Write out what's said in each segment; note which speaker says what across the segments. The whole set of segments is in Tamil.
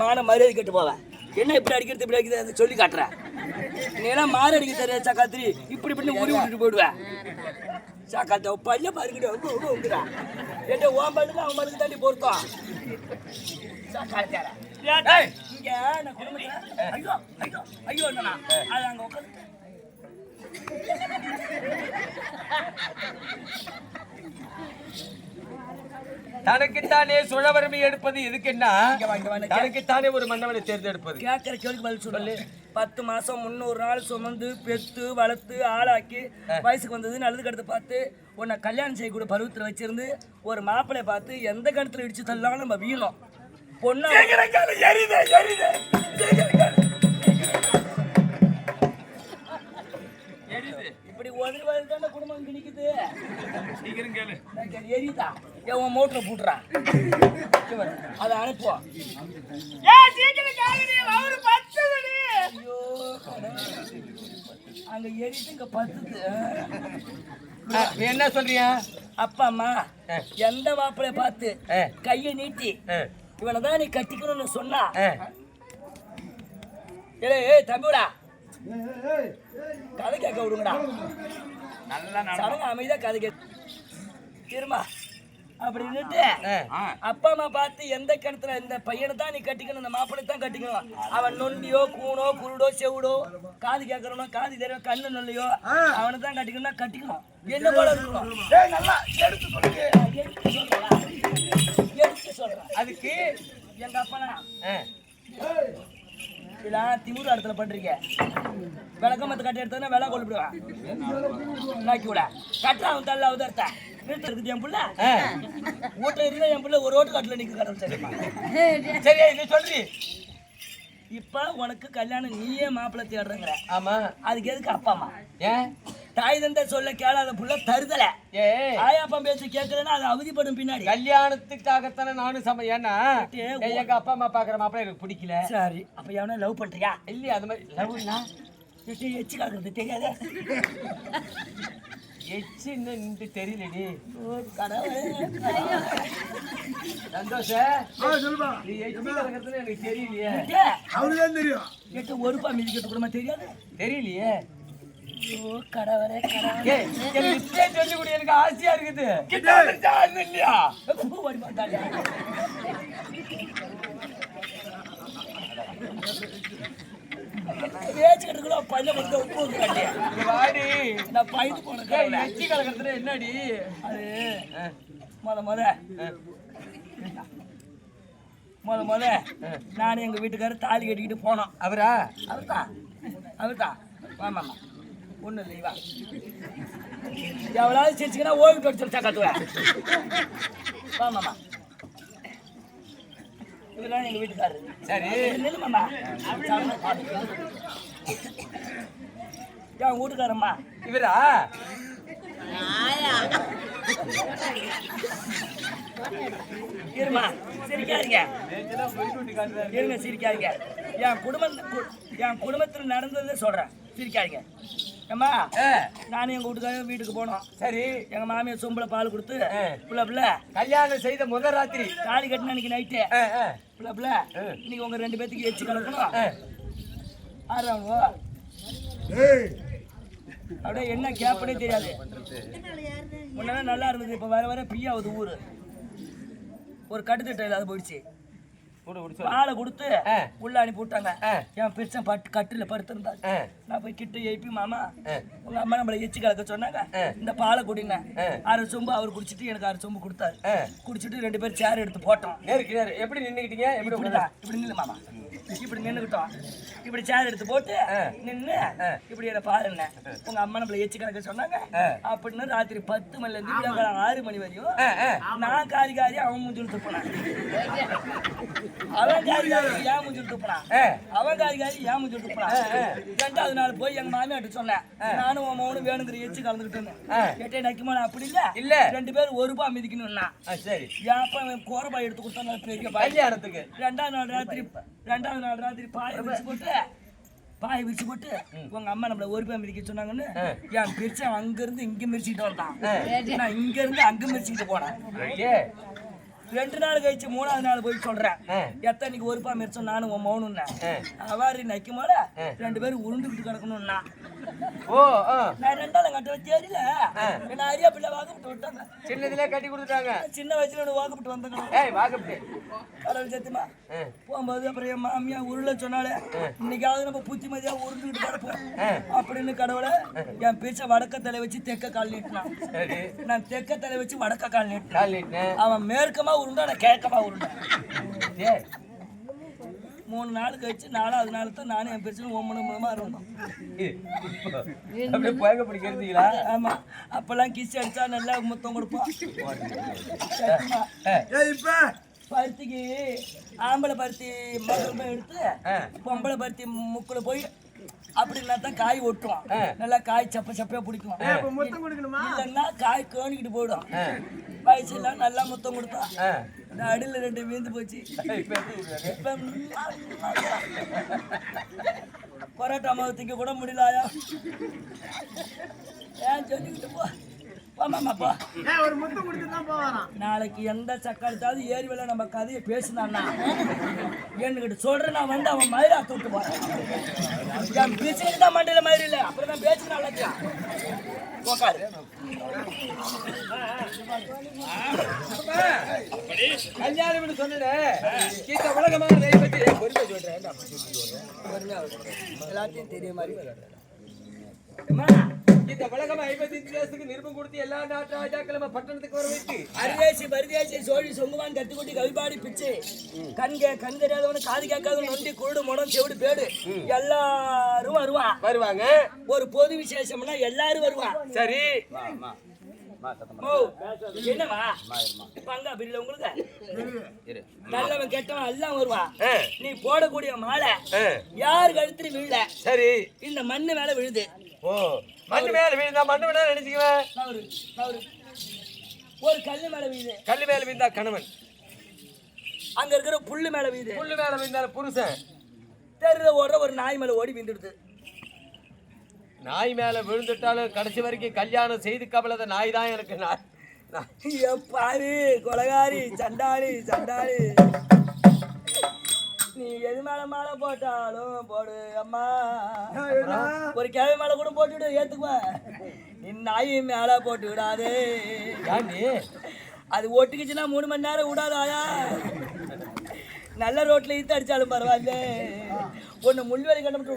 Speaker 1: மான மரியாதை கேட்டு போவேன். என்ன இப்படி அடிக்கிறது இப்படி அடிக்கிறது சொல்லி காட்டுறேன். நீ எல்லாம் மாறு அடிக்க தெரியாது சக்காத்திரி. இப்படி இப்படி உரி விட்டுட்டு போயிடுவேன். சக்காத்த பல்ல பாருக்கிட்டு என்கிட்ட ஓம் பண்ணுக்கு அவன் பண்ணுக்கு தாண்டி பொருத்தம். சக்காத்தியார. இங்க நான் குடும்பத்துல ஐயோ ஐயோ ஐயோ அது உட்காந்து
Speaker 2: தனக்குத்தானே சுழவரமை எடுப்பது எதுக்குன்னா தனக்குத்தானே ஒரு மன்னவனை தேர்ந்தெடுப்பது?
Speaker 1: கேட்கிற கேள்விக்கு பதில் சொல்லு. பத்து மாசம் முந்நூறு நாள் சுமந்து பெத்து வளர்த்து ஆளாக்கி வயசுக்கு வந்தது நல்லது கடுத்து பார்த்து உன்னை கல்யாணம் செய்யக்கூடிய பருவத்தில் வச்சிருந்து ஒரு மாப்பிளைய பார்த்து எந்த கணத்துல இடிச்சு தள்ளாலும் நம்ம வீணும். பொண்ணு இப்படி தானே குடும்பம் நிக்குது?
Speaker 2: சீக்கிரம் கேளு.
Speaker 1: எரியுதா? ஏன் உன் போட்டுறான் அதை அனுப்புவோம் ஐயோ. அங்க ஏறிட்டு இங்க பத்துது.
Speaker 2: என்ன சொல்றியா?
Speaker 1: அப்பா அம்மா எந்த மாப்பிளைய பார்த்து. கையை நீட்டி இவனை தான் நீ கட்டிக்கணும்னு சொன்னா? ஏய் தம்பிடா. கதை கேட்க விடுங்கடா. சடங்கு அமைதியா கதை கேட்க திரும்ப அப்படி நின்னுட்டு
Speaker 2: ஆ.
Speaker 1: அப்பா அம்மா பார்த்து எந்த கிணத்துல இந்த பையனை தான் நீ கட்டிக்கணும் இந்த மாப்பிள்ளை தான் கட்டிக்கணும்? அவன் நொண்டியோ கூனோ குருடோ செவிடோ காது கேட்கறனோ காது தெரியும் கண்ணு நொல்லையோ அவனை தான் கட்டிக்கணும்னா கட்டிக்கணும். என்ன போல இருக்கணும்? நல்லா எடுத்து சொல்லுங்க. எடுத்து சொல்றேன்.
Speaker 2: அதுக்கு
Speaker 1: எங்க அப்பனா
Speaker 2: ஆ,
Speaker 1: இதெல்லாம் திமுரு இடத்துல பண்றீங்க. விளக்கமத்து கட்டி எடுத்தா விலை கொள்ளுடுவேன் நாக்கி விட. கட்டுற அவன் தள்ள வீட்டுல இருக்குது என் புள்ள. வீட்டுல இருந்தா என் புள்ள ஒரு ரோட்டு கட்டில நிக்க தெரியுமா
Speaker 2: சரி நீ சொல்றி
Speaker 1: இப்ப உனக்கு கல்யாணம் நீயே மாப்பிள்ளை தேடுறங்கிற.
Speaker 2: ஆமா.
Speaker 1: அதுக்கு எதுக்கு அப்பா அம்மா?
Speaker 2: ஏன்?
Speaker 1: தாய் தந்தை சொல்ல கேளாத புள்ள தருதல.
Speaker 2: ஏ.
Speaker 1: ஆயாப்பா பேச்சு கேட்கலன்னா அது அவதிப்படும் பின்னாடி.
Speaker 2: கல்யாணத்துக்காகத்தானே நானும் சம ஏன்னா
Speaker 1: ஏ,
Speaker 2: ஏய், எங்க அப்பா அம்மா பாக்குற மாப்பிள்ள எனக்கு பிடிக்கல.
Speaker 1: சரி அப்ப எவனா லவ் பண்றியா?
Speaker 2: இல்லையா அது மாதிரி லவ்னா
Speaker 1: எட்டு எச்சு கலக்குறது தெரியாது.
Speaker 2: எச்சு இன்னும் தெரியலடி.
Speaker 1: ஓ, கடவுளே.
Speaker 2: சந்தோஷ. நீ எச்சு கலக்கிறதுல எனக்கு தெரியலையே.
Speaker 1: ஏ,
Speaker 3: அவருதான் தெரியும்.
Speaker 1: எட்டு ஒருப்பா மிதிக்கிறது கூடமா தெரியாது.
Speaker 2: தெரியலையே.
Speaker 1: ஓ கடவுளே கடவுளே.
Speaker 2: இப்பயே சொல்லி கொடு எனக்கு ஆசையா இருக்குது. இல்லையா?
Speaker 1: பூ. வேச்சுக்கிட்டுக்குள்ள பையன் வந்து உப்பு.
Speaker 2: இங்க வாடி.
Speaker 1: நான் பயந்து போன
Speaker 2: ஏய்
Speaker 1: கடவுளே.
Speaker 2: எச்சி கலக்கிறதுல என்னடி?
Speaker 1: அது முத முத. முத முத. நான் எங்க வீட்டுக்காரர் தாலி கட்டிக்கிட்டு போனோம்.
Speaker 2: அவரா?
Speaker 1: அவர்தான். அவர்தான். வாமாமா. ஒன்றும் இல்லை வா எவ்வளவு சிரிச்சுக்கினா ஓய்வு தொடிச்சு கட்டுவேன் வாமாமா இவர்தான் எங்க வீட்டுக்காரரு.
Speaker 2: சரி.
Speaker 1: நில்லு மாமா. என் வீட்டுக்காரம்மா
Speaker 2: இவரா?
Speaker 1: இருமா சிரிக்காதீங்க. இருங்க சிரிக்காதீங்க. என் குடும்பம் கு- என் குடும்பத்தில் நடந்ததை சொல்றேன். சிரிக்காதீங்க. ஏம்மா?
Speaker 2: ஆ,
Speaker 1: நானும் எங்க வீட்டுக்காரர் வீட்டுக்கு போனோம்.
Speaker 2: சரி.
Speaker 1: எங்க மாமியார் சொம்பளை பால் கொடுத்து. புள்ள புள்ள
Speaker 2: கல்யாணம் செய்த முதல் ராத்திரி.
Speaker 1: தாலி கட்டின அன்னைக்கு நைட்டு புள்ள புள்ள இன்னைக்கு உங்க ரெண்டு பேத்துக்கு எச்சு கலக்கணும். ஆறாவோ? அப்படியே என்ன கேப்பனே தெரியாது. முன்னாடி நல்லா இருந்தது. இப்ப வர வர பியாவது ஊரு. ஒரு கட்டுத்திட்டம் இல்லாத போயிடுச்சு. பாலை கொடுத்து. உள்ள அனுப்பி விட்டாங்க. என் பெருசன் பட்டு கட்டில படுத்திருந்தாரு நான் போய் கிட்ட எழுப்பி மாமா. உங்க அம்மா நம்மளை எச்சு கலக்க சொன்னாங்க. இந்த பாலை குடிங்க. அரை சொம்பு அவர் குடிச்சிட்டு எனக்கு அரை சொம்பு கொடுத்தாரு. குடிச்சிட்டு ரெண்டு பேரும் சேர் எடுத்து போட்டோம்
Speaker 2: எப்படி நின்னுக்கிட்டீங்க எப்படி
Speaker 1: இப்படி நில்லு மாமா இப்படி நின்னுக்கிட்டோம். இப்படி சேர் எடுத்து போட்டு
Speaker 2: ஆ.
Speaker 1: நின்னு இப்படி என்ன பாருங்க உங்க அம்மா நம்மள எச்சு கணக்க சொன்னாங்க. அப்படின்னு ராத்திரி பத்து மணில இருந்து விடியற்காலம் ஆறு மணி வரையும். நான் காரி காரி அவன் மூஞ்சில் துப்புனான் அவன் காரி காரி ஏன் மூஞ்சில் துப்புனான். அவன் காரி காரி ஏன் மூஞ்சில் துப்புனான் ரெண்டாவது நாள் போய் எங்க மாமியார்ட்ட சொன்னேன். நானும் உன் மௌனும் வேணுங்கிற எச்சு கலந்துக்கிட்டேன்னு.
Speaker 2: ஆ.
Speaker 1: கேட்டே நக்கிமா அப்படி இல்ல.
Speaker 2: இல்ல.
Speaker 1: ரெண்டு பேரும் ஒரு ரூபாய் மிதிக்கணும்னா
Speaker 2: சரி.
Speaker 1: என் அப்பா அவன் கோரபாய் எடுத்து கொடுத்தா பெரிய
Speaker 2: கல்யாணத்துக்கு.
Speaker 1: ரெண்டாவது நாள் ராத்திரி ரெண்டாவது நாள் ராத்திரி பாயை விரிச்சு போட்டு பாயை விரிச்சு போட்டு உங்க அம்மா நம்மள ஒரு பேர் மிதிக்க சொன்னாங்கன்னு என் பிரிச்சன் அங்க இருந்து இங்க மிரிச்சுக்கிட்டு வந்தான். நான் இங்க இருந்து அங்க மிரிச்சுக்கிட்டு போனேன். ரெண்டு நாள் கழிச்சு மூணாவது நாள் போய் சொல்றேன். எத்தனைக்கு ஒருப்பா மிச்சம் நானும் உன் மௌனும்னா. அவாரி நைக்கும் போல ரெண்டு பேரும் உருண்டுகிட்டு கிடக்கணும்னா.
Speaker 2: ஓ.
Speaker 1: நான் ரெண்டாலும் கட்ட தெரியல என்ன அரியா பிள்ளை வாக்கப்பட்டு விட்டாங்க
Speaker 2: சின்னதுல கட்டி கொடுத்துட்டாங்க.
Speaker 1: சின்ன வயசுல வாக்கப்பட்டு வந்தேன்
Speaker 2: ஏய் வாக்கப்பட்டு.
Speaker 1: கடவுள் சத்தியமா. போகும்போது அப்புறம் என் மாமியா உருள சொன்னாலே இன்னைக்காவது நம்ம புத்திமதியா உருண்டுகிட்டு கிடப்போம். அப்படின்னு கடவுளை என் பேச்ச வடக்க தலை வச்சு தெக்க கால் நீட்டினான். நான் தெக்க தலை வச்சு வடக்க கால் நீட்டினேன். அவன் மேற்கமா உருண்டா நான் கிழக்கமா உருண்டேன்
Speaker 2: ஏய்
Speaker 1: மூணு நாள் கழிச்சு நாலாவது நாள் தான் நானும் என் பிரச்சனை ஒம்மனு மூலமா இருந்தோம்.
Speaker 2: அப்படியே புயங்க பிடிக்கிறதுங்களா?
Speaker 1: ஆமா. அப்பெல்லாம் கிஸ் அடிச்சா நல்லா முத்தம்.
Speaker 3: ஏய் இப்ப!
Speaker 1: பருத்திக்கு ஆம்பளை பருத்தி மரம் எடுத்து. பொம்பளை பருத்தி முக்குல போய் அப்படின்னா தான் காய் ஒட்டுவான்.
Speaker 2: ஆ.
Speaker 1: நல்லா காய் சப்ப சப்பையா பிடிக்கும் இல்லைன்னா காய் கேணிக்கிட்டு போயிடும்.
Speaker 2: ஆ.
Speaker 1: வயசுல நல்லா முத்தம் கொடுத்தான்
Speaker 2: ஆ.
Speaker 1: இந்த அடியில ரெண்டு வீந்து போச்சு. பரோட்டா மாவு திங்க கூட முடியலையா? ஏன் சொல்லிக்கிட்டு போ. போமாமா போ
Speaker 3: ஏய் ஒரு முத்தம் கொடுத்து தான் போவாராம்
Speaker 1: நாளைக்கு எந்த சக்காலத்தாவது ஏறி வேலை நம்ம கதையை பேசினான்னா என்கிட்ட சொல்றேன் நான் வந்து அவன் மயிரா தொட்டு போறேன். என் பிசிக்கு தான் மண்டையில மயிறு இல்லை. அப்புறம் தான் பேச்சு நல்லா உக்காரு.
Speaker 2: கல்யாணம்னு சொன்னேன். பொறுமை சொல்றேன்.
Speaker 1: எல்லாத்தையும் தெரிய மாதிரி.
Speaker 2: இந்த உலகம் ஐம்பத்தி தேசத்துக்கு நிருபம் கொடுத்து எல்லா நாட்டு ராஜாக்களும் பட்டணத்துக்கு வர வைத்து
Speaker 1: அரிதேசி பரிதேசி சோழி சொங்குவான் கத்துக்குட்டி கவிபாடி பிச்சு கண் கே கண் தெரியாதவனு காது கேட்காதவன் நொண்டி குருடு முடம் செவிடு பேடு எல்லாரும் வருவான்
Speaker 2: வருவாங்க.
Speaker 1: ஒரு பொது விசேஷம்னா எல்லாரும் வருவான்
Speaker 2: சரி.
Speaker 1: என்னவா பங்கா பிரில உங்களுக்கு? நல்லவன் கெட்டவன் எல்லாம் வருவான்
Speaker 2: ஆ,
Speaker 1: நீ போடக்கூடிய மாலை யார் கழுத்துல விழல.
Speaker 2: சரி.
Speaker 1: இந்த மண்ணு மேல விழுது.
Speaker 2: ஓ மண்ணு மேல வீழ்ந்தா மண்ணு மேல நினைச்சுக்குவேன்
Speaker 1: ஒரு கல்லு மேல விழுது
Speaker 2: கல்லு மேல வீழ்ந்தா கணவன்.
Speaker 1: அங்க இருக்கிற புல்லு மேல விழுது
Speaker 2: புல்லு மேல வீழ்ந்தா புருஷன்.
Speaker 1: தெருல ஓடுற ஒரு நாய் மேல ஓடி விழுந்துடுது.
Speaker 2: நாய் மேல விழுந்துட்டாலும் கடைசி வரைக்கும் கல்யாணம் செய்து கவலை நாய் தான் எனக்கு நாய் நாய்.
Speaker 1: பாரு கொலகாரி சண்டாளி சண்டாளி. நீ எது மேல மாலை போட்டாலும் போடு அம்மா. ஒரு கிழமை மேல கூட போட்டுவிடு ஏத்துக்குவேன். நீ நாய் மேல போட்டு விடாதே. அது ஒட்டுக்குச்சுன்னா மூணு மணி நேரம் விடாதாயா நல்ல ரோட்ல ஈத்து அடிச்சாலும் பரவாயில்ல. ஒன்னு முள்வேலி கண்டுபிட்டு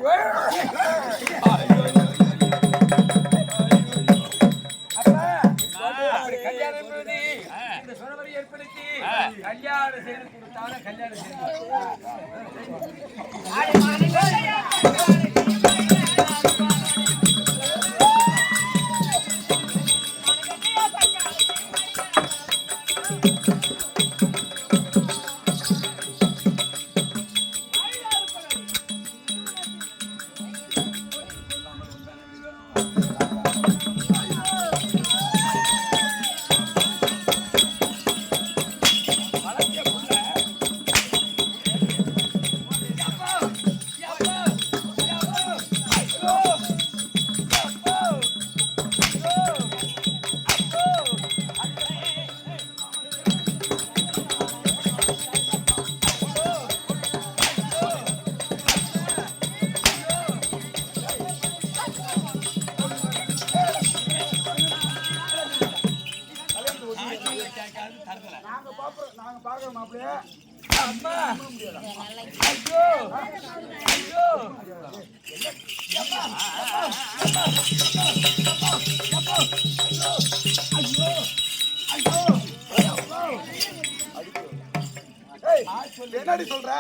Speaker 3: என்னடி சொல்ற?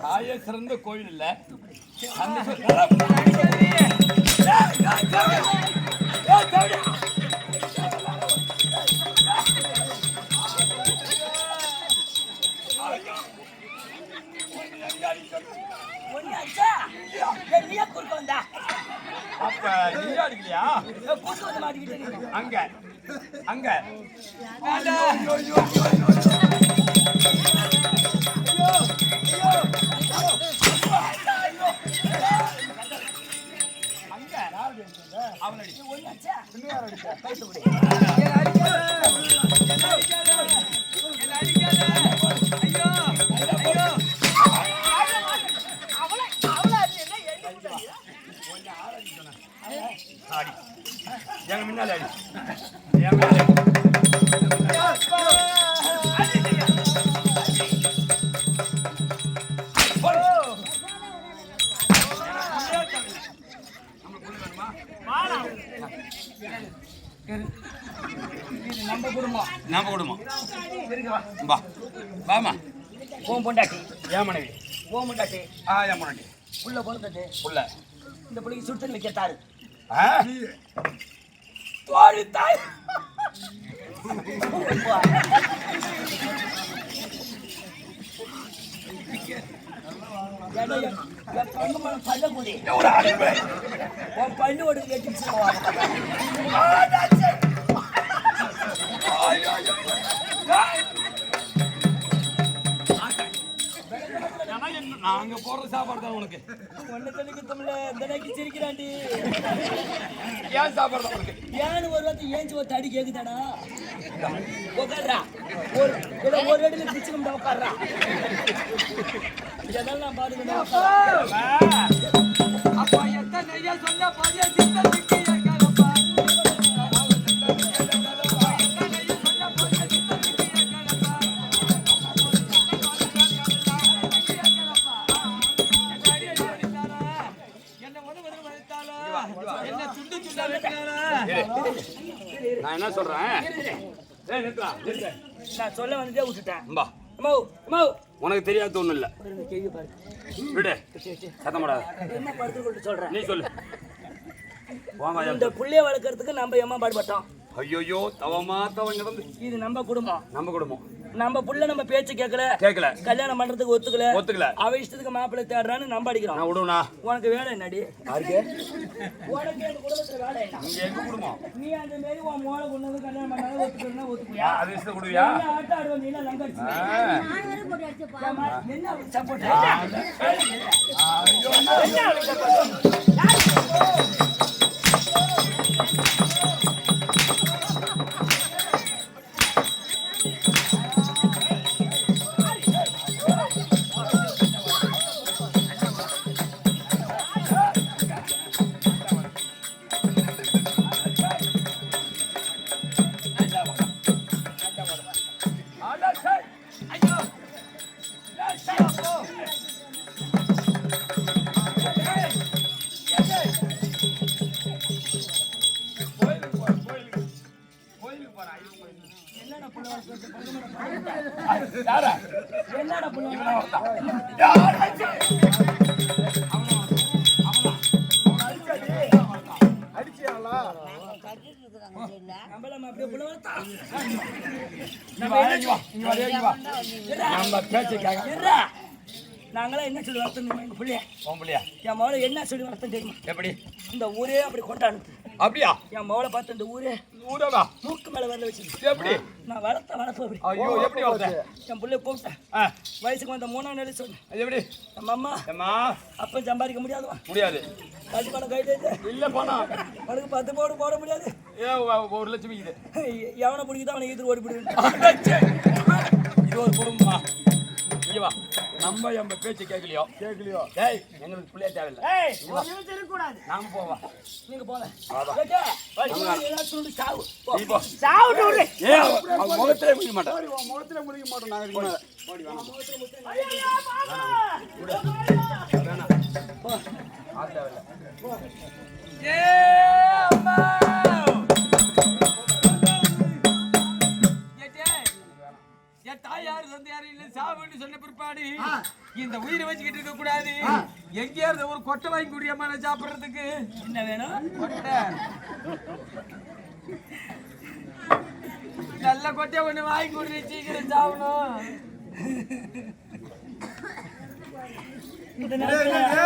Speaker 2: தாயே சிறந்த கோயில் இல்ல. அப்ப நீயா அடிக்கலையா அங்க. அங்க.
Speaker 3: இன்னும் யார்
Speaker 1: உன் பொண்டாட்டி.
Speaker 2: ஏன் மனைவி.
Speaker 1: உன் பொண்டாட்டி.
Speaker 2: ஆ ஏன் முன்னாடி
Speaker 1: புள்ள பொழுது
Speaker 2: புள்ள
Speaker 1: இந்த பிள்ளைக்கு சுடுதண்ணி வைக்க தாரு தோழி தாய். பொண்ணு ஒடுக்கு எட்டிச்சு
Speaker 2: நாங்க போடுற சாப்பாடு தான் உனக்கு.
Speaker 1: ஒண்ணு தெளிக்க தமிழ்ல இந்த நாய்க்கு சிரிக்கிறாண்டி.
Speaker 2: ஏன் சாப்பாடு தான் உனக்கு?
Speaker 1: ஏன்னு ஒரு வார்த்தை ஏஞ்சி ஒரு தடி கேக்குதாடா? உட்கார்றா ஒரு ஒரு அடியில் பிடிச்சு உட்கார்றா இதெல்லாம் நான் பாத்துக்கிட்டேன்
Speaker 2: அப்பா! எத்தனை ஐயா நான்
Speaker 1: சொல்ல வந்துட்டே விட்டுட்டேன்.
Speaker 2: அம்பா
Speaker 1: அம்மா அம்மா.
Speaker 2: உனக்கு தெரியாத ஒண்ணும் இல்ல. விடு. சத்தம் போடாத.
Speaker 1: என்ன படுத்து சொல்றேன்
Speaker 2: நீ சொல்லு.
Speaker 1: இந்த புள்ளைய வளர்க்கறதுக்கு நம்ம ஏமா பாடுபட்டோம்.
Speaker 2: ஐயோயோ தவமா தவம் நடந்து.
Speaker 1: இது நம்ம குடும்பம்.
Speaker 2: நம்ம குடும்பம்.
Speaker 1: நம்ம புள்ள நம்ம பேச்சு கேட்கல
Speaker 2: கேட்கல
Speaker 1: கல்யாணம் பண்றதுக்கு ஒத்துக்கல.
Speaker 2: ஒத்துக்கல.
Speaker 1: அவ இஷ்டத்துக்கு மாப்பிள்ளை தேடுறான்னு நம்ம அடிக்கிறோம்.
Speaker 2: நான் விடுவனா
Speaker 1: உனக்கு வேலை என்னடி?
Speaker 2: யாருக்கு?
Speaker 1: உனக்கு அந்த குடும்பத்துல வேலை என்ன?
Speaker 2: இங்க எங்க குடும்பம்?
Speaker 1: நீ அந்த மாரி உன் மோளை கொண்டு வந்து கல்யாணம் பண்ணாலும் ஒத்துக்கணும்னா ஒத்துக்குவியா
Speaker 2: அது இஷ்ட குடுவியா?
Speaker 1: என்ன ஆட்டம் ஆடுவோம் நீ எல்லாம் லங்க அடிச்சு
Speaker 2: ஆ.
Speaker 1: ஏம்மா, என்ன அவளுக்கு support? என்ன அவளுக்கு என்ன சொல்லி வளர்த்தோம் தெரியுமா எங்க புள்ளைய?
Speaker 2: போம்பலையா
Speaker 1: என் மகளை என்ன சொல்லி வளர்த்தோம் தெரியுமா?
Speaker 2: எப்படி?
Speaker 1: இந்த ஊரே அப்படி கொண்டாடுது.
Speaker 2: அப்படியா?
Speaker 1: என் மகளை பார்த்து இந்த ஊரே
Speaker 2: ஊரவா?
Speaker 1: மூக்கு மேல வரல வச்சு
Speaker 2: எப்படி?
Speaker 1: நான் வளர்த்த வளர்ப்பு அப்படி.
Speaker 2: ஐயோ எப்படி வளர்த்த?
Speaker 1: என் பிள்ளைய கூப்பிட்டேன். வயசுக்கு வந்த மூணாம் நிலை சொன்னேன்
Speaker 2: எப்படி?
Speaker 1: நம்ம அம்மா அப்ப சம்பாதிக்க முடியாதுவா
Speaker 2: முடியாது.
Speaker 1: பத்து பணம் கைட்டு
Speaker 2: இல்ல பணம்
Speaker 1: அவனுக்கு பத்து போடு போட முடியாது.
Speaker 2: ஏ ஒரு லட்சம் இது
Speaker 1: எவனை பிடிக்குதோ அவனை எதிர் ஓடி பிடிக்கும்
Speaker 2: இது ஒரு குடும்பமா இங்க வா. நம்ம நம்ம பேச்சு கேட்கலையோ?
Speaker 3: கேட்கலையோ?
Speaker 2: டேய் எங்களுக்கு பிள்ளைய தேவையில்ல.
Speaker 1: இருக்கக்கூடாது
Speaker 2: நாம போவா
Speaker 1: நீங்க போங்க.
Speaker 2: வாடா.
Speaker 1: கேட்டா? ஏதாவது சொல்லி சாவு. போ.
Speaker 2: நீ போ.
Speaker 1: சாவுட்டு விடு.
Speaker 2: ஏ அவன் முகத்திலே
Speaker 3: சரி, உன் முகத்திலே முடிக்க மாட்டோம். நாங்க!
Speaker 1: போ.
Speaker 2: ஏ அம்மா. சாவுன்னு சொன்ன பிற்பாடு இந்த உயிரை வச்சுக்கிட்டு இருக்க கூடாது. எங்கேயாவது ஒரு கொட்டை வாங்கி குடியாம நான் சாப்பிடுறதுக்கு.
Speaker 1: என்ன வேணும்?
Speaker 2: கொட்டை. நல்ல கொட்டை ஒண்ணு வாங்கி குடி சீக்கிரம் சாப்பிடணும்.
Speaker 1: இந்த நேரத்துல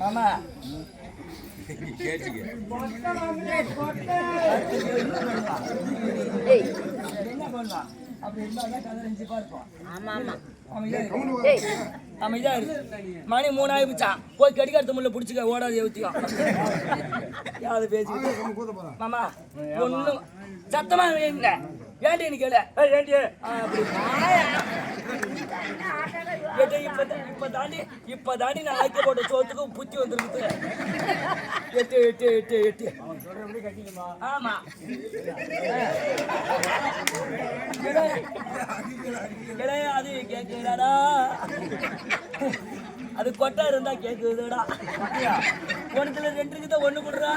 Speaker 1: மாமா என்ன பண்ணலாம் அப்படி இருந்தா கதை ரெஞ்சிப்பா இருப்போம்
Speaker 4: ஆமா ஆமா.
Speaker 1: அமைதியா இரு. அமைதியா இரு. மணி மூணாயி பிச்சான் போய் கடிகாரத்து முள்ள பிடிச்சிக்க ஓடாது எவுத்தியும் யாரு பேசிக்கிட்டு மாமா ஒண்ணும் சத்தமா வேணுங்க ஏன்டி நீ கேளு? ஏன்டி இப்ப தாண்டி இப்ப தாண்டி நான் ஆய்க்க போட்ட சோத்துக்கு புத்தி வந்துருக்கு எட்டு எட்டு எட்டு எட்டு. ஆமா. கிடையாது. கிடையாது கேக்குதாடா. அது கொட்டா இருந்தா கேக்குதுடா. ஒன்றுல ரெண்டு இருக்குதா ஒண்ணு கொடுறா.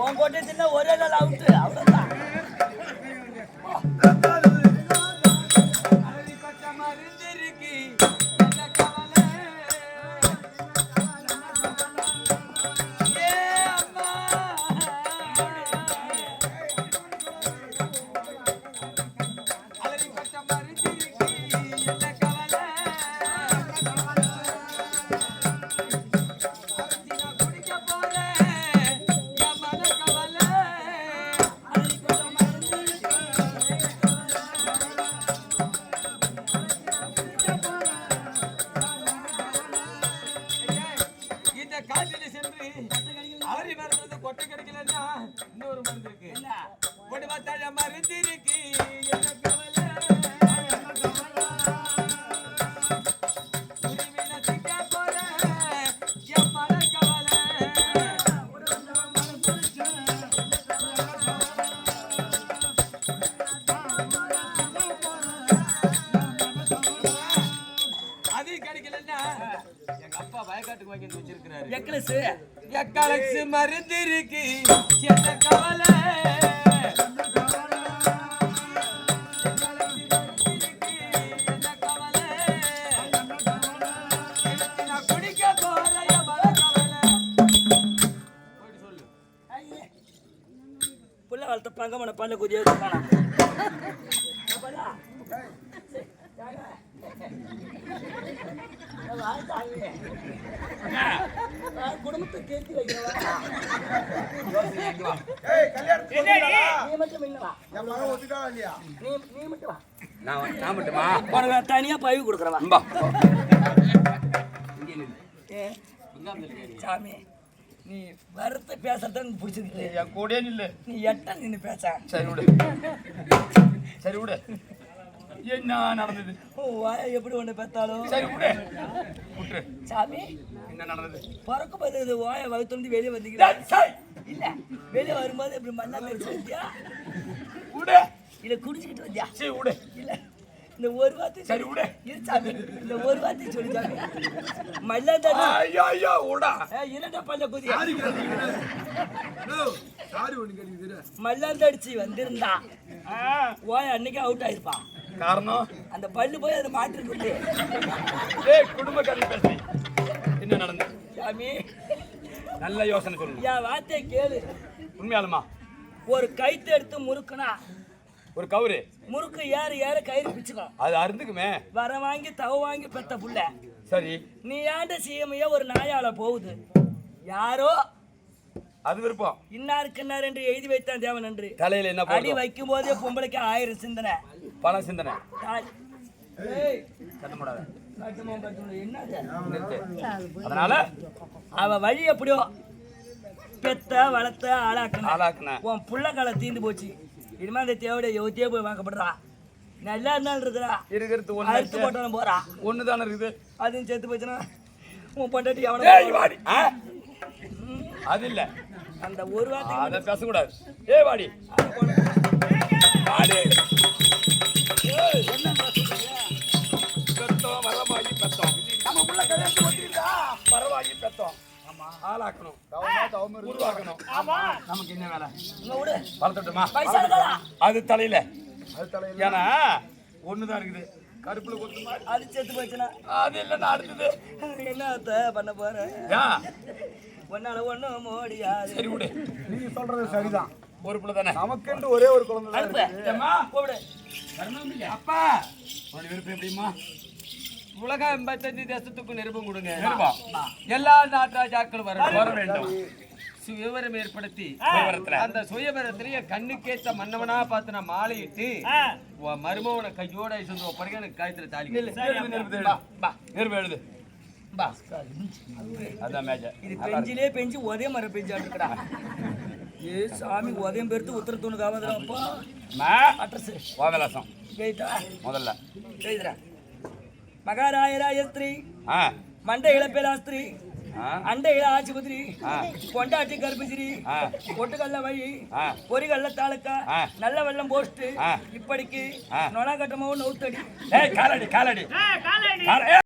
Speaker 1: உன் கொட்டை தின்னா ஒரே நாள் அவுட்டு அவ்வளவுதான்.
Speaker 2: மன கவலை. போயிட்டு சொல்லு.
Speaker 1: புள்ள வளர்த்த பங்கமன பல்ல குதிய குடும்பத்தை கேட்டு வைக்கிறவா நீ மட்டும் இல்லவா நீ நீ மட்டும் வா.
Speaker 5: நான் நான் மட்டுமா
Speaker 1: உனக்கு தனியா பழவி கொடுக்குறவா சாமி நீ வருத்த பேசுறது எனக்கு பிடிச்சிருக்கு
Speaker 5: என் கூட நில்லு
Speaker 1: நீ எட்ட நின்று பேச
Speaker 5: சரி விடு சரி விடு என்ன நடந்தது
Speaker 1: எப்படி ஒன்று பார்த்தாலும்
Speaker 5: சரி விடு
Speaker 1: சாமி
Speaker 5: என்ன நடந்தது?
Speaker 1: பிறக்கும் போது இது வாயை வகுத்துருந்து வெளியே வந்தீங்களா? இல்ல வெளியே வரும்போது இப்படி மண்ணா தெரிச்சு வந்தியா?
Speaker 5: விடு
Speaker 1: இல்ல குடிச்சுக்கிட்டு வந்தியா?
Speaker 5: சரி விடு
Speaker 1: இல்ல இந்த ஒரு வார்த்தை
Speaker 5: சரி, விடு.
Speaker 1: இரு சாமி இந்த ஒரு வார்த்தை சொல்லி சாமி மல்லா தண்ணி
Speaker 5: ஐயோ ஐயோ விடா
Speaker 1: இரண்டா பல்ல குதி
Speaker 3: சாரி ஒண்ணு கேட்டீங்க
Speaker 1: மல்லாந்தடிச்சு வந்திருந்தா ஓய் அன்னைக்கு அவுட் ஆயிருப்பான்
Speaker 5: காரணம்?
Speaker 1: அந்த பல்லு போய் அதை மாட்டிருக்கு
Speaker 5: குடும்ப கதை பேசி என்ன நடந்தது?
Speaker 1: சாமி.
Speaker 5: நல்ல யோசனை சொல்லு
Speaker 1: என் வார்த்தையை கேளு.
Speaker 5: உண்மையாலுமா?
Speaker 1: ஒரு கைத்து எடுத்து முறுக்குனா
Speaker 5: ஒரு கவுரு.
Speaker 1: முறுக்கு ஏற ஏற கயிறு பிச்சுக்கும்.
Speaker 5: அது அருந்துக்குமே.
Speaker 1: வர வாங்கி தவ வாங்கி பெத்த புள்ள.
Speaker 5: சரி.
Speaker 1: நீ ஏண்ட சீமையா ஒரு நாயால போகுது? யாரோ?
Speaker 5: அது விருப்பம்.
Speaker 1: இன்னாருக்கு இன்னார் என்று எழுதி வைத்தான் தேவன் என்று.
Speaker 5: தலையில என்ன
Speaker 1: அடி வைக்கும் போதே பொம்பளைக்கு ஆயிரம் சிந்தனை.
Speaker 5: பணம் சிந்தனை.
Speaker 1: தாய். ஏய்,
Speaker 5: அதனால
Speaker 1: அவ வழி எப்படியோ பெத்த வளர்த்த ஆளாக்கணும்
Speaker 5: ஆளாக்குன.
Speaker 1: உன் புள்ள காலை தீந்து போச்சு. இனிமே அந்த தேவைய யோத்தியே போய் வாக்கப்படுறா நல்லா இருந்தாலும் இருக்கிறா
Speaker 5: இருக்கிறது
Speaker 1: அறுத்து
Speaker 5: ஒண்ணு
Speaker 1: போட்டாலும் போறா.
Speaker 5: ஒண்ணு தானே இருக்குது?
Speaker 1: அதுவும் சேர்த்து போச்சுன்னா உன் பொண்டாட்டி
Speaker 5: ஏய்
Speaker 1: அவனை
Speaker 5: வாடி. ஆ? அது இல்ல.
Speaker 1: அந்த ஒரு வார்த்தை
Speaker 5: அத பேசக்கூடாது. ஏய் வாடி. வாடி. ஏய், ஆளாக்கணும். உருவாக்கணும். நமக்கு என்ன வேலை? வளர்த்துட்டுமா? அது தலையில.
Speaker 3: அது தலையில.
Speaker 5: ஏன்னா ஒண்ணுதான் இருக்குது. கருப்புல கொத்து மாதிரி.
Speaker 1: அது செத்து போச்சுன்னா
Speaker 5: அது இல்லைன்னா அடுத்தது.
Speaker 1: என்ன அத்தை பண்ண போற?
Speaker 5: ஏன்
Speaker 1: ஒன்னால ஒண்ணும் முடியாது.
Speaker 5: சரி விடு.
Speaker 3: நீ சொல்றது சரிதான்.
Speaker 5: தானே?
Speaker 3: நமக்கென்று ஒரே ஒரு குழந்தை
Speaker 5: அப்பா. உன்னுடைய விருப்பம் எப்படிம்மா?
Speaker 2: உலக எண்பத்தஞ்சு தேசத்துக்கும் நிருபம் கொடுங்க. எல்லா நாட்டாஜாக்களும் வர
Speaker 5: வர வேண்டும்.
Speaker 2: விவரம் ஏற்படுத்தி. அந்த சுயபரத்திலேயே கண்ணுக்கேத்த மன்னவனா பார்த்து நான் மாலையிட்டு மருமவனை கையோட இருந்து ஒப்படைக்க எனக்கு கழுத்துல தாலி.
Speaker 5: எழுது,
Speaker 1: இது பெஞ்சிலே பெஞ்சு ஒரே மரம் இருக்கடா ஏ சாமி உதயம் பெருத்து உத்தரத்தூணுக்கு ஆவதுடாப்பா
Speaker 5: மா.
Speaker 1: அட்ரஸ்.
Speaker 5: முதல்ல.
Speaker 1: எழுதுறா மகாராயராயஸ்திரி
Speaker 5: ஆ
Speaker 1: மண்டை இளப்பேலாஸ்திரி
Speaker 5: ஆ
Speaker 1: அண்டை இள ஆஸ்பத்திரி. கொண்டாட்டி கர்ப்பசிரி. பொட்டுக்கல்ல வழி. பொறிகல்ல தாலுக்கா. நல்ல வெள்ளம் போஸ்ட். இப்படிக்கு
Speaker 5: ஆ.
Speaker 1: நொணா கட்டமாவும் நவுத்தடி
Speaker 5: காலடி காலடி